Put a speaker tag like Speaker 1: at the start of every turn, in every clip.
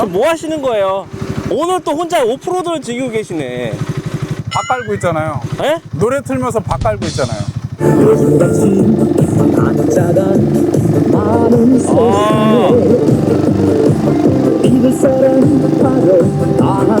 Speaker 1: 지금 뭐 하시는 거예요? 오늘 또 혼자 오프로드를 즐기고 계시네.
Speaker 2: 박 깔고 있잖아요.
Speaker 1: 에?
Speaker 2: 노래 틀면서 박 깔고 있잖아요.
Speaker 1: 아,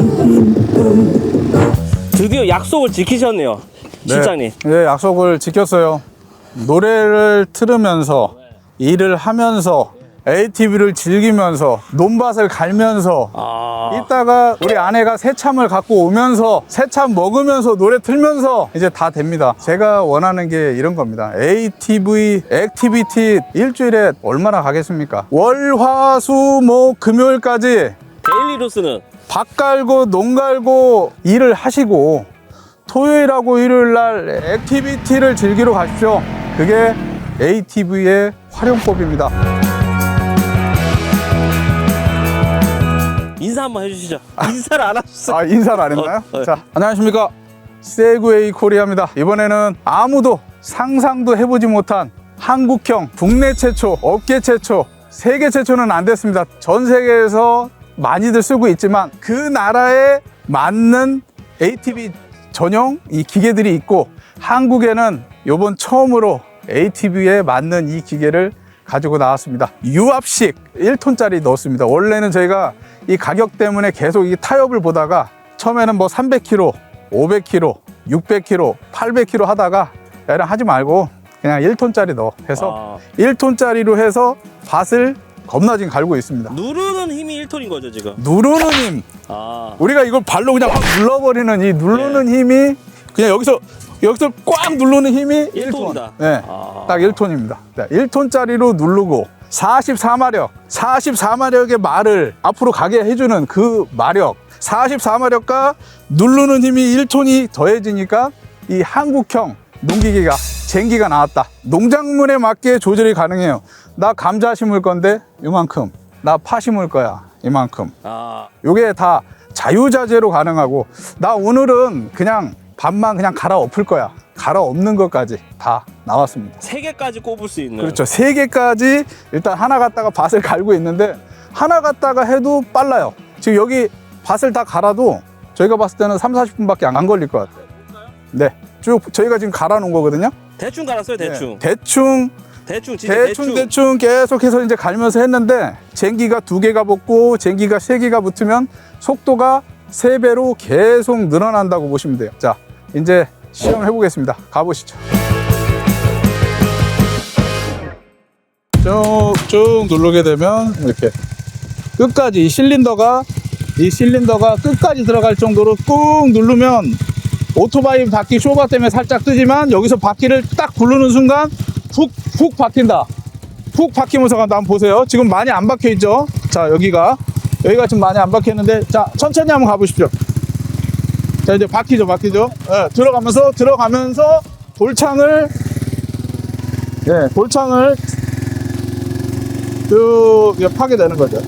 Speaker 1: 드디어 약속을 지키셨네요. 실장님.
Speaker 2: 네, 약속을 지켰어요. 노래를 틀으면서 일을 하면서 ATV를 즐기면서 논밭을 갈면서
Speaker 1: 아,
Speaker 2: 이따가 우리 아내가 새참을 갖고 오면서 새참 먹으면서 노래 틀면서 이제 다 됩니다. 제가 원하는 게 이런 겁니다. ATV 액티비티 일주일에 얼마나 가겠습니까? 월, 화, 수, 목, 금요일까지
Speaker 1: 데일리 로스는
Speaker 2: 밭 갈고 농 갈고 일을 하시고 토요일하고 일요일 날 액티비티를 즐기러 가십시오. 그게 ATV의 활용법입니다.
Speaker 1: 인사 한번 해주시죠. 인사를 안 하셨어.
Speaker 2: 아 인사를 안 했나요?
Speaker 1: 어, 네.
Speaker 2: 자 안녕하십니까 세그웨이 코리아입니다 이번에는 아무도 상상도 해보지 못한 한국형 국내 최초 업계 최초 세계 최초는 안 됐습니다 전 세계에서 많이들 쓰고 있지만 그 나라에 맞는 ATV 전용 이 기계들이 있고 한국에는 요번 처음으로 ATV에 맞는 이 기계를 가지고 나왔습니다. 유압식 1톤짜리 넣었습니다. 원래는 저희가 이 가격 때문에 계속 이 타협을 보다가 처음에는 뭐 300kg, 500kg, 600kg, 800kg 하다가 야, 이런 하지 말고 그냥 1톤짜리 넣어 해서
Speaker 1: 아,
Speaker 2: 1톤짜리로 해서 밭을 겁나 지금 갈고 있습니다.
Speaker 1: 누르는 힘이 1톤인 거죠, 지금.
Speaker 2: 누르는 힘,
Speaker 1: 아,
Speaker 2: 우리가 이걸 발로 그냥 확 눌러버리는 이 누르는
Speaker 1: 네.
Speaker 2: 힘이 그냥 여기서 여기서 꽉 누르는 힘이
Speaker 1: 1톤
Speaker 2: 1톤.
Speaker 1: 이다.
Speaker 2: 네.
Speaker 1: 아.
Speaker 2: 딱 1톤입니다. 1톤짜리로 누르고 44마력, 44마력의 말을 앞으로 가게 해주는 그 마력, 44마력과 누르는 힘이 1톤이 더해지니까 이 한국형 농기계가 쟁기가 나왔다. 농작물에 맞게 조절이 가능해요. 나 감자 심을 건데 이만큼, 나 파 심을 거야 이만큼.
Speaker 1: 아,
Speaker 2: 요게 다 자유자재로 가능하고 나 오늘은 그냥 밥만 그냥 갈아 엎을 거야 갈아 엎는 것까지 다 나왔습니다
Speaker 1: 세 개까지 꼽을 수 있는.
Speaker 2: 그렇죠 세 개까지 일단 하나 갖다가 밭을 갈고 있는데 하나 갖다가 해도 빨라요 지금 여기 밭을 다 갈아도 저희가 봤을 때는 3, 40분밖에 안 걸릴 것 같아요 네 쭉 저희가 지금 갈아 놓은 거거든요
Speaker 1: 대충 갈았어요, 대충.
Speaker 2: 네. 대충
Speaker 1: 대충,
Speaker 2: 대충
Speaker 1: 대충.
Speaker 2: 대충 계속해서 이제 갈면서 했는데 쟁기가 두 개가 붙고 쟁기가 세 개가 붙으면 속도가 세 배로 계속 늘어난다고 보시면 돼요. 자, 이제 시험해 보겠습니다. 가보시죠. 쭉쭉 누르게 되면 이렇게 끝까지 이 실린더가 이 실린더가 끝까지 들어갈 정도로 꾹 누르면 오토바이 바퀴 쇼바 때문에 살짝 뜨지만 여기서 바퀴를 딱 굴르는 순간 훅훅 박힌다. 훅 박히면서 간다. 한번 보세요. 지금 많이 안 박혀 있죠? 자, 여기가 여기가 지금 많이 안 박혔는데 자, 천천히 한번 가보십시오. 자, 이제 박히죠, 박히죠. 예, 들어가면서 들어가면서 볼창을 예, 볼창을 쭉 이렇게 파게 되는 거죠.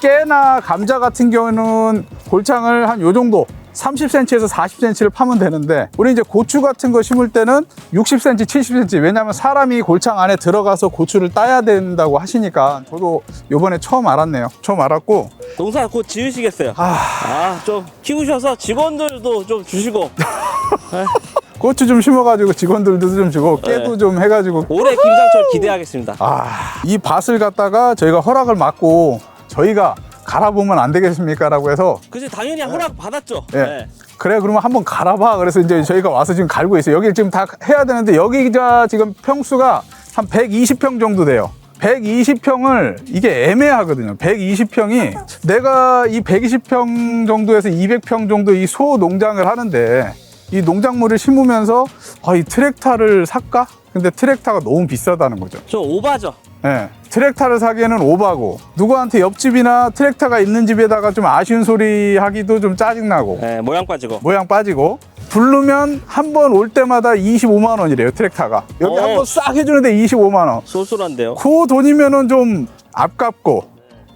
Speaker 2: 깨나 감자 같은 경우는 골창을 한 요 정도 30cm에서 40cm를 파면 되는데 우리 이제 고추 같은 거 심을 때는 60cm, 70cm 왜냐하면 사람이 골창 안에 들어가서 고추를 따야 된다고 하시니까 저도 요번에 처음 알았네요. 처음 알았고
Speaker 1: 농사 곧 지으시겠어요.
Speaker 2: 아
Speaker 1: 아, 좀 키우셔서 직원들도 좀 주시고
Speaker 2: 고추 좀 심어가지고 직원들도 좀 주고 깨도
Speaker 1: 네.
Speaker 2: 좀 해가지고
Speaker 1: 올해 김장철 기대하겠습니다.
Speaker 2: 아, 이 밭을 갖다가 저희가 허락을 받고 저희가 갈아보면 안 되겠습니까? 라고 해서
Speaker 1: 그지 당연히 허락 받았죠.
Speaker 2: 예.
Speaker 1: 네.
Speaker 2: 그래 그러면 한번 갈아봐 그래서 이제 저희가 와서 지금 갈고 있어요 여기 지금 다 해야 되는데 여기가 지금 평수가 한 120평 정도 돼요 120평을 이게 애매하거든요 120평이 내가 이 120평 정도에서 200평 정도 이 소 농장을 하는데 이 농작물을 심으면서 아, 이 트랙터를 살까? 근데 트랙터가 너무 비싸다는 거죠
Speaker 1: 좀 오바죠.
Speaker 2: 예. 트랙터를 사기에는 오바고 누구한테 옆집이나 트랙터가 있는 집에다가 좀 아쉬운 소리 하기도 좀 짜증나고
Speaker 1: 네, 모양 빠지고.
Speaker 2: 모양 빠지고 부르면 한 번 올 때마다 25만 원이래요 트랙터가 여기
Speaker 1: 어.
Speaker 2: 한번 싹 해주는데 25만 원.
Speaker 1: 쏠쏠한데요.
Speaker 2: 그 돈이면은 좀 아깝고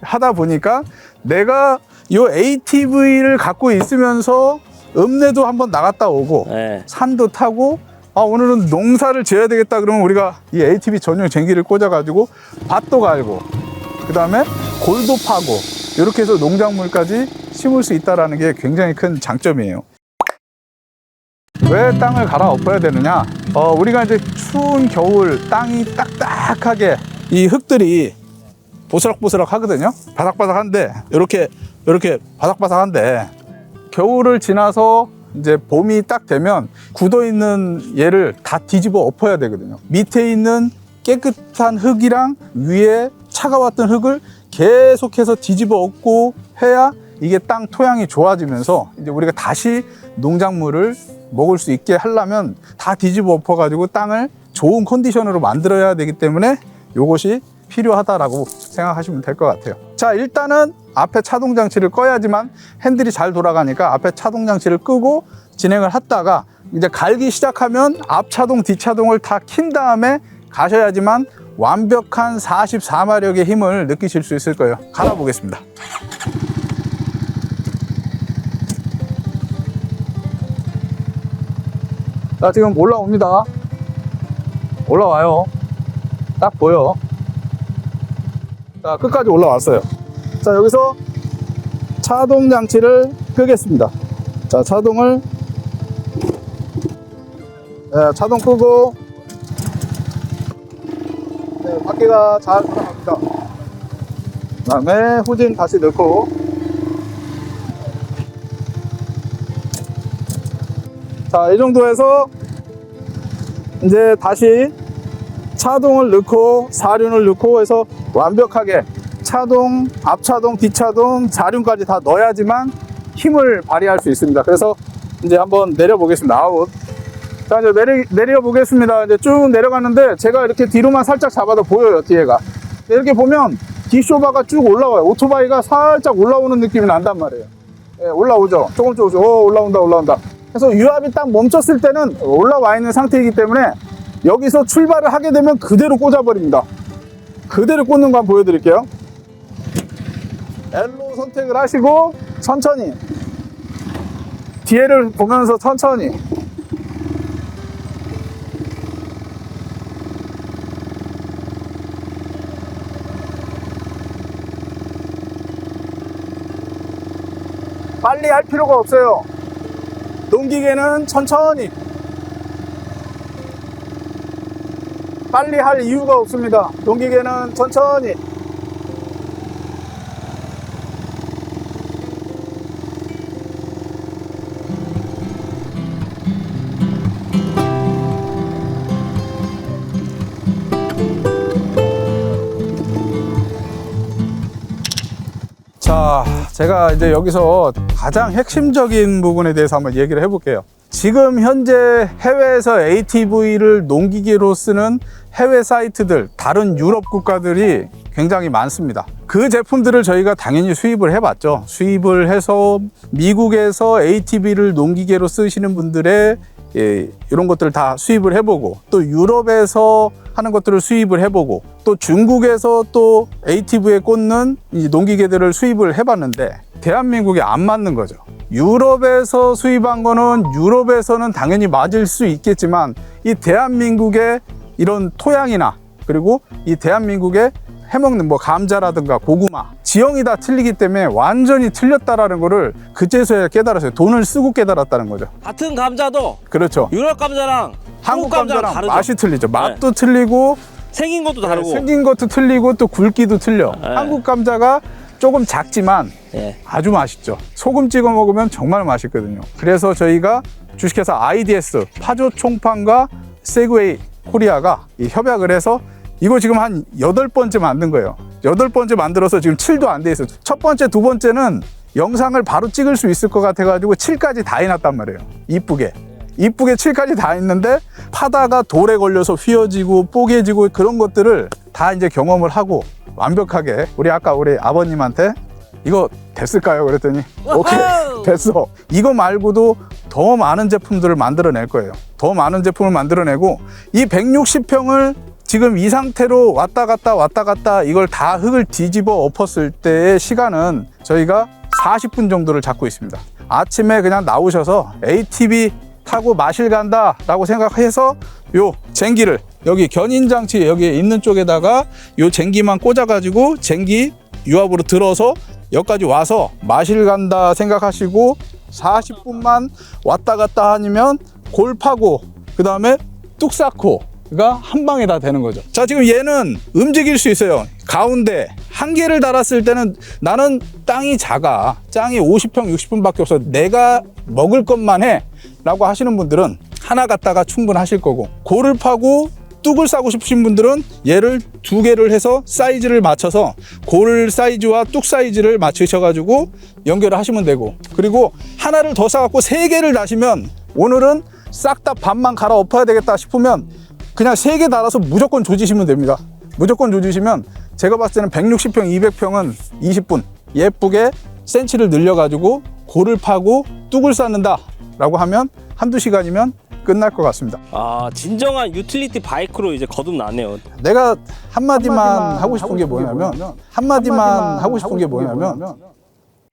Speaker 2: 하다 보니까 내가 이 ATV를 갖고 있으면서 읍내도 한번 나갔다 오고
Speaker 1: 네.
Speaker 2: 산도 타고 아 오늘은 농사를 지어야 되겠다 그러면 우리가 이 ATV 전용 쟁기를 꽂아가지고 밭도 갈고 그 다음에 골도 파고 이렇게 해서 농작물까지 심을 수 있다라는 게 굉장히 큰 장점이에요. 왜 땅을 갈아엎어야 되느냐? 어, 우리가 이제 추운 겨울 땅이 딱딱하게 이 흙들이 보스락보스락 하거든요. 바삭바삭한데 이렇게 이렇게 바삭바삭한데 겨울을 지나서 이제 봄이 딱 되면 굳어 있는 얘를 다 뒤집어 엎어야 되거든요. 밑에 있는 깨끗한 흙이랑 위에 차가웠던 흙을 계속해서 뒤집어 엎고 해야 이게 땅 토양이 좋아지면서 이제 우리가 다시 농작물을 먹을 수 있게 하려면 다 뒤집어 엎어 가지고 땅을 좋은 컨디션으로 만들어야 되기 때문에 이것이 필요하다라고 생각하시면 될 것 같아요. 자, 일단은 앞에 차동 장치를 꺼야지만 핸들이 잘 돌아가니까 앞에 차동 장치를 끄고 진행을 했다가 이제 갈기 시작하면 앞 차동, 뒷 차동을 다 킨 다음에 가셔야지만 완벽한 44마력의 힘을 느끼실 수 있을 거예요. 갈아 보겠습니다. 자, 지금 올라옵니다. 올라와요. 딱 보여. 자, 끝까지 올라왔어요. 자, 여기서 차동 장치를 끄겠습니다. 자, 차동을 네, 차동 끄고 네, 바퀴가 잘 돌아갑니다. 그 다음에 후진 다시 넣고 자, 이 정도에서 이제 다시 차동을 넣고 사륜을 넣고 해서 완벽하게 차동, 앞차동, 뒷차동, 사륜까지 다 넣어야지만 힘을 발휘할 수 있습니다. 그래서 이제 한번 내려보겠습니다. 아웃. 자, 이제 내리, 내려보겠습니다. 이제 쭉 내려가는데 제가 이렇게 뒤로만 살짝 잡아도 보여요, 뒤에가. 이렇게 보면 뒷쇼바가 쭉 올라와요. 오토바이가 살짝 올라오는 느낌이 난단 말이에요. 예, 올라오죠. 조금 조금씩. 오, 올라온다, 올라온다. 그래서 유압이 딱 멈췄을 때는 올라와 있는 상태이기 때문에 여기서 출발을 하게 되면 그대로 꽂아버립니다. 그대로 꽂는 거 한번 보여드릴게요. L로 선택을 하시고 천천히 뒤에를 보면서 천천히 빨리 할 필요가 없어요. 농기계는 천천히 빨리 할 이유가 없습니다. 농기계는 천천히 자, 제가 이제 여기서 가장 핵심적인 부분에 대해서 한번 얘기를 해볼게요. 지금 현재 해외에서 ATV를 농기계로 쓰는 해외 사이트들, 다른 유럽 국가들이 굉장히 많습니다. 그 제품들을 저희가 당연히 수입을 해봤죠. 수입을 해서 미국에서 ATV를 농기계로 쓰시는 분들의 예, 이런 것들을 다 수입을 해보고 또 유럽에서 하는 것들을 수입을 해보고 또 중국에서 또 ATV에 꽂는 이 농기계들을 수입을 해봤는데 대한민국에 안 맞는 거죠. 유럽에서 수입한 거는 유럽에서는 당연히 맞을 수 있겠지만 이 대한민국의 이런 토양이나 그리고 이 대한민국의 해먹는 뭐 감자라든가 고구마 지형이 다 틀리기 때문에 완전히 틀렸다라는 거를 그제서야 깨달았어요. 돈을 쓰고 깨달았다는 거죠.
Speaker 1: 같은 감자도
Speaker 2: 그렇죠.
Speaker 1: 유럽 감자랑
Speaker 2: 한국 감자랑
Speaker 1: 다르죠.
Speaker 2: 맛이 틀리죠. 맛도 틀리고
Speaker 1: 생긴 것도 다르고.
Speaker 2: 생긴 것도 틀리고 또 굵기도 틀려.
Speaker 1: 네.
Speaker 2: 한국 감자가 조금 작지만
Speaker 1: 예.
Speaker 2: 아주 맛있죠. 소금 찍어 먹으면 정말 맛있거든요. 그래서 저희가 주식회사 IDS 파조 총판과 세그웨이 코리아가 이 협약을 해서 이거 지금 한 여덟 번째 만든 거예요. 여덟 번째 만들어서 지금 7도 안 돼 있어요. 첫 번째, 두 번째는 영상을 바로 찍을 수 있을 것 같아가지고 7까지 다 해놨단 말이에요. 이쁘게. 이쁘게 7까지 다 했는데 파다가 돌에 걸려서 휘어지고 뽀개지고 그런 것들을 다 이제 경험을 하고 완벽하게 우리 아까 우리 아버님한테 이거 됐을까요? 그랬더니 오케이! 됐어. 이거 말고도 더 많은 제품들을 만들어낼 거예요. 더 많은 제품을 만들어내고 이 160평을 지금 이 상태로 왔다 갔다 왔다 갔다 이걸 다 흙을 뒤집어 엎었을 때의 시간은 저희가 40분 정도를 잡고 있습니다. 아침에 그냥 나오셔서 ATV 타고 마실 간다 라고 생각해서 요 쟁기를 여기 견인장치 여기 있는 쪽에다가 요 쟁기만 꽂아가지고 쟁기 유압으로 들어서 여기까지 와서 마실 간다 생각하시고 40분만 왔다 갔다 하면 골 파고 그 다음에 뚝 쌓고 가 한 방에 다 되는 거죠. 자 지금 얘는 움직일 수 있어요. 가운데 한 개를 달았을 때는 나는 땅이 작아. 땅이 50평 60평 밖에 없어. 내가 먹을 것만 해. 라고 하시는 분들은 하나 갖다가 충분하실 거고 골을 파고 뚝을 싸고 싶으신 분들은 얘를 두 개를 해서 사이즈를 맞춰서 골 사이즈와 뚝 사이즈를 맞추셔가지고 연결을 하시면 되고 그리고 하나를 더 싸갖고 세 개를 다시면 오늘은 싹 다 반만 갈아 엎어야 되겠다 싶으면 그냥 세 개 달아서 무조건 조지시면 됩니다. 무조건 조지시면 제가 봤을 때는 160평, 200평은 20분 예쁘게 센치를 늘려가지고 골을 파고 뚝을 쌓는다 라고 하면 한두 시간이면 끝날 것 같습니다.
Speaker 1: 아 진정한 유틸리티 바이크로 이제 거듭나네요.
Speaker 2: 내가 한마디만,
Speaker 3: 한마디만
Speaker 2: 하고 싶은 게 뭐냐면 한마디만 하고 싶은 게 뭐냐면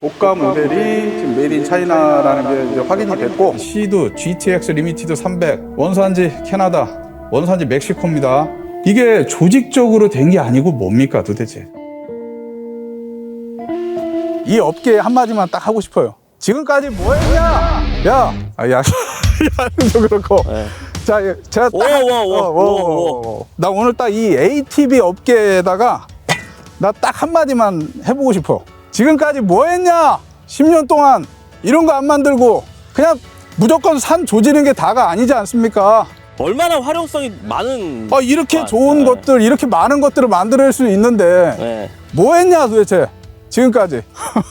Speaker 2: 고가 모델이 지금 메이드 인 차이나라는 게 이제 확인이 됐고 시드 GTX 리미티드 300 원산지 캐나다 원산지 멕시코입니다. 이게 조직적으로 된 게 아니고 뭡니까 도대체? 이 업계에 한마디만 딱 하고 싶어요. 지금까지 뭐 했냐? 야! 아, 야, 야는 좀 그렇고.
Speaker 1: 네.
Speaker 2: 자, 예, 제가 딱.
Speaker 1: 오, 오, 오,
Speaker 2: 어,
Speaker 1: 오, 오.
Speaker 2: 오. 나 오늘 딱 이 ATV 업계에다가 나 딱 한마디만 해보고 싶어. 지금까지 뭐 했냐? 10년 동안 이런 거 안 만들고 그냥 무조건 산 조지는 게 다가 아니지 않습니까?
Speaker 1: 얼마나 활용성이 많은.
Speaker 2: 아, 이렇게
Speaker 1: 아,
Speaker 2: 좋은
Speaker 1: 네.
Speaker 2: 것들, 이렇게 많은 것들을 만들 수 있는데
Speaker 1: 네.
Speaker 2: 뭐 했냐 도대체 지금까지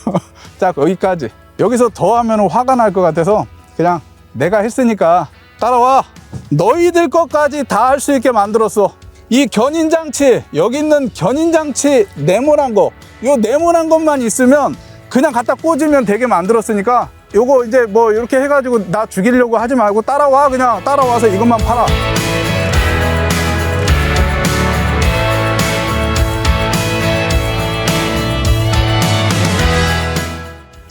Speaker 2: 자 거기까지 여기서 더 하면 화가 날 것 같아서 그냥 내가 했으니까 따라와. 너희들 것까지 다 할 수 있게 만들었어. 이 견인장치 여기 있는 견인장치 네모난 거요 네모난 것만 있으면 그냥 갖다 꽂으면 되게 만들었으니까 요거 이제 뭐 이렇게 해가지고 나 죽이려고 하지 말고 따라와. 그냥 따라와서 이것만 팔아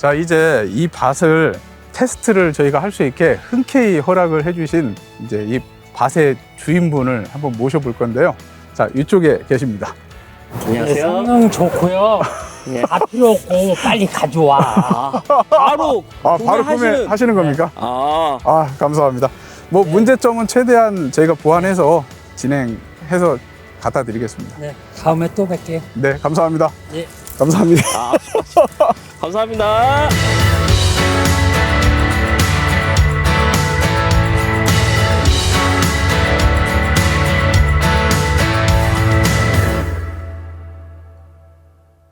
Speaker 2: 자 이제 이 밭을 테스트를 저희가 할 수 있게 흔쾌히 허락을 해주신 이제 이 밭의 주인분을 한번 모셔볼 건데요. 자 이쪽에 계십니다.
Speaker 1: 안녕하세요.
Speaker 3: 성능 좋고요.
Speaker 1: 예.
Speaker 3: 다 필요 없고 빨리 가져와.
Speaker 1: 아, 바로
Speaker 2: 아 바로
Speaker 1: 구매하시는-
Speaker 2: 구매 하시는 겁니까?
Speaker 1: 아
Speaker 2: 아 감사합니다. 뭐 문제점은 최대한 저희가 보완해서 진행해서 갖다 드리겠습니다.
Speaker 3: 네, 다음에 또 뵐게요.
Speaker 2: 네 감사합니다.
Speaker 3: 네.
Speaker 2: 감사합니다.
Speaker 1: 아, 감사합니다.